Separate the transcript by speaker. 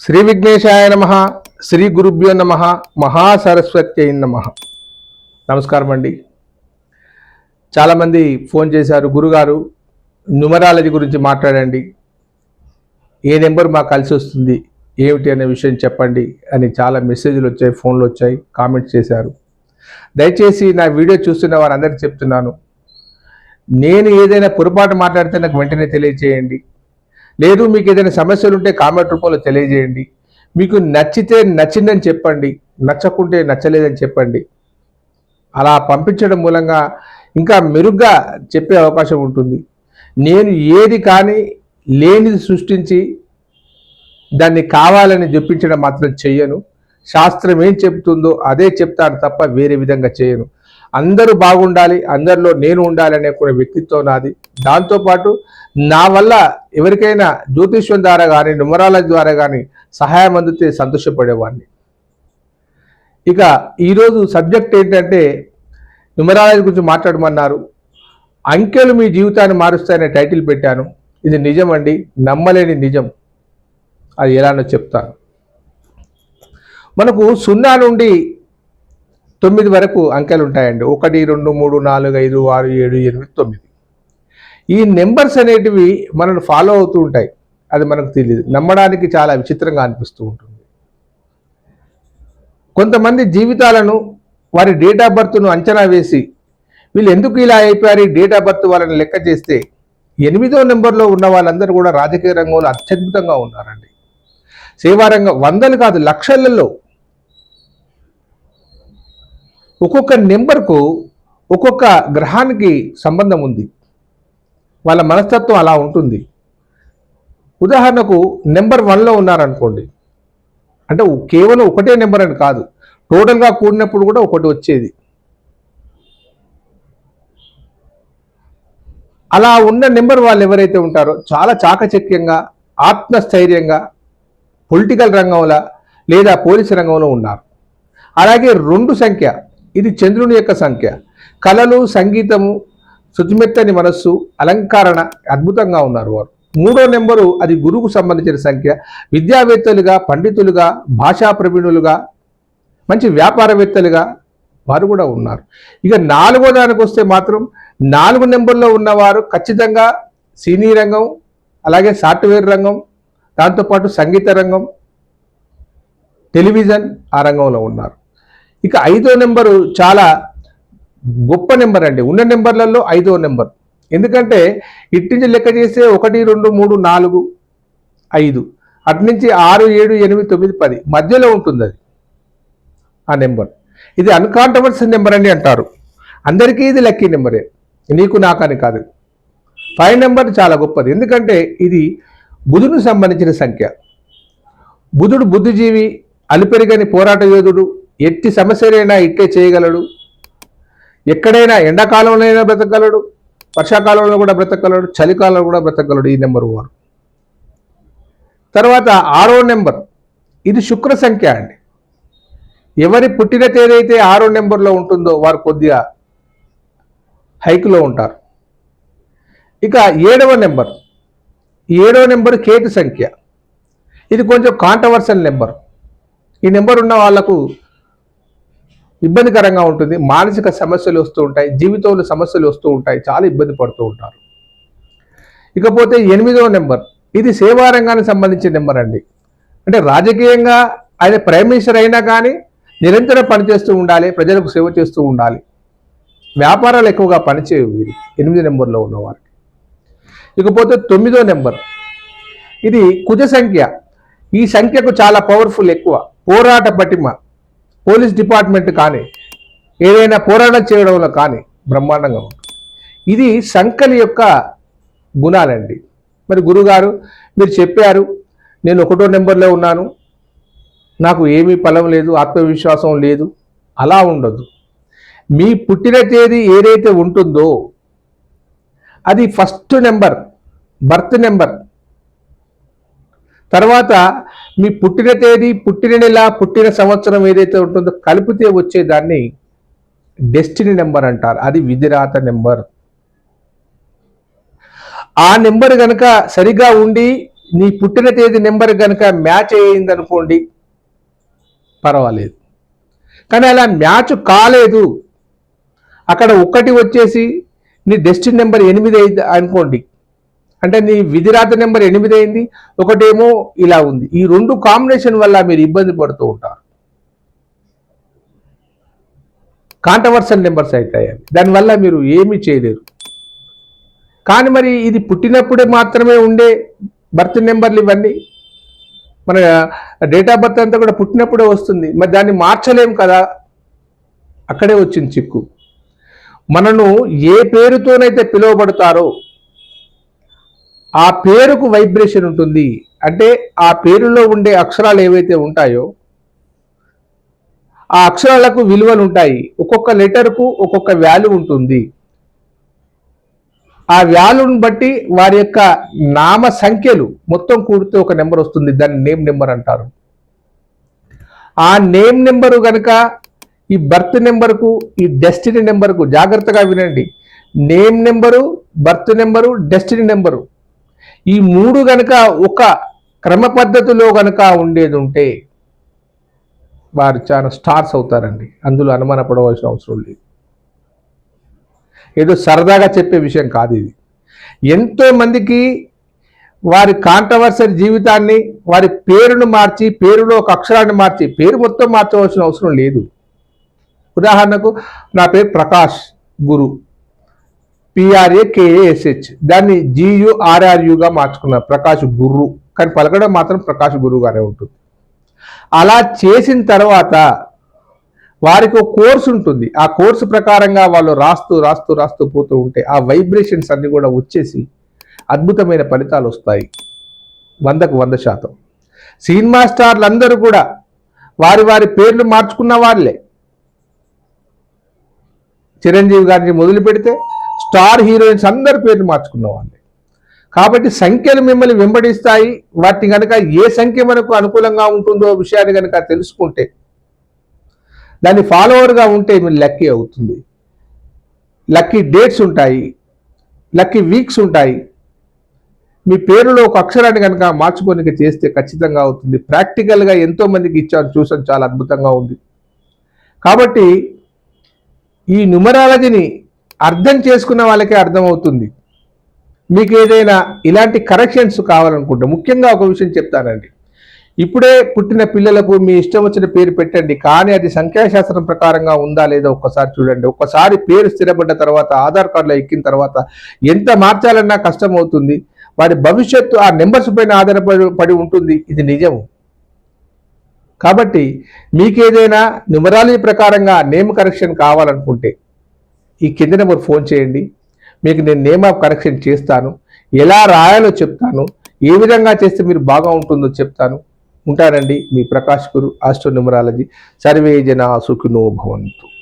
Speaker 1: శ్రీ విఘ్నేశాయ నమ శ్రీ గురుభ్యో నమ మహాసరస్వత్యై నమ. నమస్కారం అండి. చాలామంది ఫోన్ చేశారు గురుగారు న్యూమరాలజీ గురించి మాట్లాడండి. ఏ నెంబర్ మాకు కలిసి వస్తుంది ఏమిటి అనే విషయం చెప్పండి అని చాలా మెసేజ్లు వచ్చాయి ఫోన్లు వచ్చాయి కామెంట్స్ చేశారు. దయచేసి నా వీడియో చూస్తున్న వారందరికీ చెప్తున్నాను. నేను ఏదైనా పొరపాటు మాట్లాడితే నాకు వెంటనే తెలియచేయండి. లేదు మీకు ఏదైనా సమస్యలు ఉంటే కామెంట్ రూపంలో తెలియజేయండి. మీకు నచ్చితే నచ్చిందని చెప్పండి నచ్చకుంటే నచ్చలేదని చెప్పండి. అలా పంపించడం మూలంగా ఇంకా మెరుగ్గా చెప్పే అవకాశం ఉంటుంది. నేను ఏది కానీ లేనిది సృష్టించి దాన్ని కావాలని చెప్పించడం మాత్రం చెయ్యను. శాస్త్రం ఏం చెప్తుందో అదే చెప్తాను తప్ప వేరే విధంగా చేయను. అందరూ బాగుండాలి అందరిలో నేను ఉండాలి అనే కూడా వ్యక్తిత్వం నాది. దాంతోపాటు నా వల్ల ఎవరికైనా జ్యోతిష్యం ద్వారా కానీ నుమరాలజీ ద్వారా కానీ సహాయం అందితే సంతోషపడేవాడిని. ఇక ఈరోజు సబ్జెక్ట్ ఏంటంటే న్యూమరాలజీ గురించి మాట్లాడమన్నారు. అంకెలు మీ జీవితాన్ని మారుస్తాయనే టైటిల్ పెట్టాను. ఇది నిజం అండి నమ్మలేని నిజం. అది ఎలానో చెప్తాను. మనకు సున్నా నుండి తొమ్మిది వరకు అంకెలు ఉంటాయండి. ఒకటి రెండు మూడు నాలుగు ఐదు ఆరు ఏడు ఎనిమిది తొమ్మిది. ఈ నెంబర్స్ అనేటివి మనల్ని ఫాలో అవుతూ ఉంటాయి. అది మనకు తెలియదు నమ్మడానికి చాలా విచిత్రంగా అనిపిస్తూ ఉంటుంది. కొంతమంది జీవితాలను వారి డేట్ ఆఫ్ బర్త్ను అంచనా వేసి వీళ్ళు ఎందుకు ఇలా అయిపోయారు? ఈ డేట్ ఆఫ్ బర్త్ వాళ్ళని లెక్క చేస్తే ఎనిమిదో నెంబర్లో ఉన్న వాళ్ళందరూ కూడా రాజకీయ రంగంలో అత్యద్భుతంగా ఉన్నారండి. సేవారంగం వందలు కాదు లక్షలలో. ఒక్కొక్క నెంబర్కు ఒక్కొక్క గ్రహానికి సంబంధం ఉంది. వాళ్ళ మనస్తత్వం అలా ఉంటుంది. ఉదాహరణకు నెంబర్ వన్లో ఉన్నారనుకోండి. అంటే కేవలం ఒకటే నెంబర్ అని కాదు. టోటల్గా కూడినప్పుడు కూడా ఒకటి వచ్చేది. అలా ఉన్న నెంబర్ వాళ్ళు ఎవరైతే ఉంటారో చాలా చాకచక్యంగా ఆత్మస్థైర్యంగా పొలిటికల్ రంగంలో లేదా పోలీసు రంగంలో ఉన్నారు. అలాగే రెండు సంఖ్య ఇది చంద్రుని యొక్క సంఖ్య. కళలు సంగీతము శుచిమెత్తని మనస్సు అలంకరణ అద్భుతంగా ఉన్నారు వారు. మూడో నెంబరు అది గురువుకు సంబంధించిన సంఖ్య. విద్యావేత్తలుగా పండితులుగా భాషా ప్రవీణులుగా మంచి వ్యాపారవేత్తలుగా వారు కూడా ఉన్నారు. ఇక నాలుగో దానికి వస్తే మాత్రం నాలుగు నెంబర్లో ఉన్నవారు ఖచ్చితంగా సినీ రంగం అలాగే సాఫ్ట్వేర్ రంగం దాంతోపాటు సంగీత రంగం టెలివిజన్ ఆ రంగంలో ఉన్నారు. ఇక ఐదో నెంబరు చాలా గొప్ప నెంబర్ అండి. ఉన్న నెంబర్లలో ఐదో నెంబర్. ఎందుకంటే ఇట్టించి లెక్క చేస్తే ఒకటి రెండు మూడు నాలుగు ఐదు. అటు నుంచి ఆరు ఏడు ఎనిమిది తొమ్మిది పది. మధ్యలో ఉంటుంది అది. ఆ నెంబర్. ఇది అన్కాంట్రవర్సీ నెంబర్ అని అంటారు. అందరికీ ఇది లక్కీ నెంబరే. నీకు నాకని కాదు. ఫైవ్ నెంబర్ చాలా గొప్పది. ఎందుకంటే ఇది బుధుడు సంబంధించిన సంఖ్య. బుధుడు బుద్ధిజీవి అలుపెరిగని పోరాట యోధుడు ఎట్టి సమస్యలైనా ఇట్టే చేయగలడు. ఎక్కడైనా ఎండాకాలంలో అయినా బ్రతకగలడు వర్షాకాలంలో కూడా బ్రతకగలడు చలికాలంలో కూడా బ్రతకగలడు ఈ నెంబర్ వారు. తర్వాత ఆరో నెంబర్ ఇది శుక్ర సంఖ్య అండి. ఎవరి పుట్టిన తేదీ అయితే ఆరో నెంబర్లో ఉంటుందో వారు కొద్దిగా హైక్లో ఉంటారు. ఇక ఏడవ నెంబర్ ఏడవ నెంబర్ కేతు సంఖ్య. ఇది కొంచెం కాంట్రవర్సల్ నెంబర్. ఈ నెంబర్ ఉన్న వాళ్ళకు ఇబ్బందికరంగా ఉంటుంది. మానసిక సమస్యలు వస్తూ ఉంటాయి. జీవితంలో సమస్యలు వస్తూ ఉంటాయి. చాలా ఇబ్బంది పడుతూ ఉంటారు. ఇకపోతే ఎనిమిదవ నెంబర్. ఇది సేవా రంగానికి సంబంధించిన నెంబర్ అండి. అంటే రాజకీయంగా ఆయన ప్రైమ్ మినిస్టర్ అయినా కానీ నిరంతరం పనిచేస్తూ ఉండాలి. ప్రజలకు సేవ చేస్తూ ఉండాలి. వ్యాపారాలు ఎక్కువగా పనిచేయవు వీరి. ఎనిమిది నెంబర్లో ఉన్నవారికి ఇకపోతే తొమ్మిదో నెంబర్. ఇది కుజ సంఖ్య. ఈ సంఖ్యకు చాలా పవర్ఫుల్ ఎక్కువ. పోరాట పటిమ పోలీస్ డిపార్ట్మెంట్ కానీ ఏదైనా పోరాటం చేయడంలో కానీ బ్రహ్మాండంగా ఉంటుంది ఇది సంకలి యొక్క గుణాలండి. మరి గురుగారు మీరు చెప్పారు నేను ఒకటో నెంబర్లో ఉన్నాను నాకు ఏమీ ఫలం లేదు ఆత్మవిశ్వాసం లేదు అలా ఉండదు. మీ పుట్టిన తేదీ ఏదైతే ఉంటుందో అది ఫస్ట్ నెంబర్ బర్త్ నెంబర్ తర్వాత మీ పుట్టిన తేదీ పుట్టిన నెల పుట్టిన సంవత్సరం ఏదైతే ఉంటుందో కలిపితే వచ్చేదాన్ని డెస్టినీ నెంబర్ అంటారు. అది విధిరాత నెంబర్. ఆ నెంబర్ కనుక సరిగా ఉండి నీ పుట్టిన తేదీ నెంబర్ కనుక మ్యాచ్ అయ్యింది అనుకోండి పర్వాలేదు. కానీ అలా మ్యాచ్ కాలేదు. అక్కడ ఒకటి వచ్చేసి నీ డెస్టిన్ నెంబర్ ఎనిమిది అయింది అనుకోండి అంటే నీ విధిరాత నెంబర్ ఎనిమిది అయింది ఒకటేమో ఇలా ఉంది. ఈ రెండు కాంబినేషన్ వల్ల మీరు ఇబ్బంది పడుతూ ఉంటారు. కాంట్రవర్సల్ నెంబర్స్ అవుతాయి అవి. దానివల్ల మీరు ఏమీ చేయలేరు. కానీ మరి ఇది పుట్టినప్పుడే మాత్రమే ఉండే బర్త్ నెంబర్లు ఇవన్నీ? మన డేట్ ఆఫ్ బర్త్ అంతా కూడా పుట్టినప్పుడే వస్తుంది. మరి దాన్ని మార్చలేము కదా? అక్కడే వచ్చింది చిక్కు. మనను ఏ పేరుతోనైతే పిలువబడతారో ఆ పేరుకు వైబ్రేషన్ ఉంటుంది. అంటే ఆ పేరులో ఉండే అక్షరాలు ఏవైతే ఉంటాయో ఆ అక్షరాలకు విలువలు ఉంటాయి. ఒక్కొక్క లెటర్కు ఒక్కొక్క వాల్యూ ఉంటుంది. ఆ వ్యాల్యూని బట్టి వారి యొక్క నామ సంఖ్యలు మొత్తం కూడితే ఒక నెంబర్ వస్తుంది. దాన్ని నేమ్ నెంబర్ అంటారు. ఆ నేమ్ నెంబరు కనుక ఈ బర్త్ నెంబర్కు ఈ డెస్టినీ నెంబర్కు జాగ్రత్తగా వినండి. Name number birth number destiny number ఈ మూడు గనక ఒక క్రమ పద్ధతిలో గనక ఉండేది ఉంటే వారు చాలా స్టార్స్ అవుతారండి. అందులో అనుమానపడవలసిన అవసరం లేదు. ఏదో సరదాగా చెప్పే విషయం కాదు ఇది. ఎంతో మందికి వారి కాంట్రవర్సరీ జీవితాన్ని వారి పేరును మార్చి పేరులో ఒక అక్షరాన్ని మార్చి పేరు మొత్తం మార్చవలసిన అవసరం లేదు. ఉదాహరణకు నా పేరు ప్రకాష్ గురు. పిఆర్ఏ కేఏఎస్హెచ్ దాన్ని జియుఆర్ఆర్యుగా మార్చుకున్నారు. ప్రకాష్ గుర్రు కానీ పలకడం మాత్రం ప్రకాష్ గురువుగానే ఉంటుంది. అలా చేసిన తర్వాత వారికి ఒక కోర్సు ఉంటుంది. ఆ కోర్సు ప్రకారంగా వాళ్ళు రాస్తూ రాస్తూ రాస్తూ పోతూ ఉంటే ఆ వైబ్రేషన్స్ అన్ని కూడా వచ్చేసి అద్భుతమైన ఫలితాలు వస్తాయి. వందకు వంద శాతం. సినిమా స్టార్లు అందరూ కూడా వారి వారి పేర్లు మార్చుకున్న వాళ్ళే. చిరంజీవి గారిని మొదలు పెడితే స్టార్ హీరోయిన్స్ అందరి పేర్లు మార్చుకున్న వాళ్ళే కాబట్టి సంఖ్యలు మిమ్మల్ని వెంబడిస్తాయి. వాటిని కనుక ఏ సంఖ్య మనకు అనుకూలంగా ఉంటుందో విషయాన్ని కనుక తెలుసుకుంటే దాన్ని ఫాలోవర్గా ఉంటే మీరు లక్కీ అవుతుంది. లక్కీ డేట్స్ ఉంటాయి. లక్కీ వీక్స్ ఉంటాయి. మీ పేరులో ఒక అక్షరాన్ని కనుక మార్చుకోనికి చేస్తే ఖచ్చితంగా అవుతుంది. ప్రాక్టికల్గా ఎంతో మందికి ఇచ్చాను చూసాను చాలా అద్భుతంగా ఉంది. కాబట్టి ఈ న్యూమరాలజీని అర్థం చేసుకున్న వాళ్ళకే అర్థమవుతుంది. మీకు ఏదైనా ఇలాంటి కరెక్షన్స్ కావాలనుకుంటే ముఖ్యంగా ఒక విషయం చెప్తానండి. ఇప్పుడే పుట్టిన పిల్లలకు మీ ఇష్టం వచ్చిన పేరు పెట్టండి. కానీ అది సంఖ్యాశాస్త్రం ప్రకారంగా ఉందా లేదా ఒక్కసారి చూడండి. ఒక్కసారి పేరు స్థిరపడ్డ తర్వాత ఆధార్ కార్డులో ఎక్కిన తర్వాత ఎంత మార్చాలన్నా కష్టం అవుతుంది. వారి భవిష్యత్తు ఆ నెంబర్స్ పైన ఆధారపడి పడి ఉంటుంది. ఇది నిజం కాబట్టి మీకు ఏదైనా న్యూమరాలజీ ప్రకారంగా నేమ్ కరెక్షన్ కావాలనుకుంటే ఈ కింద నెంబర్ ఫోన్ చేయండి. మీకు నేను నేమ్ ఆఫ్ కరెక్షన్ చేస్తాను. ఎలా రాయాలో చెప్తాను. ఏ విధంగా చేస్తే మీరు బాగా ఉంటుందో చెప్తాను. ఉంటానండి మీ ప్రకాష్ గురు ఆస్ట్రో న్యూమరాలజీ సర్వే జన సుఖినో భవంతు.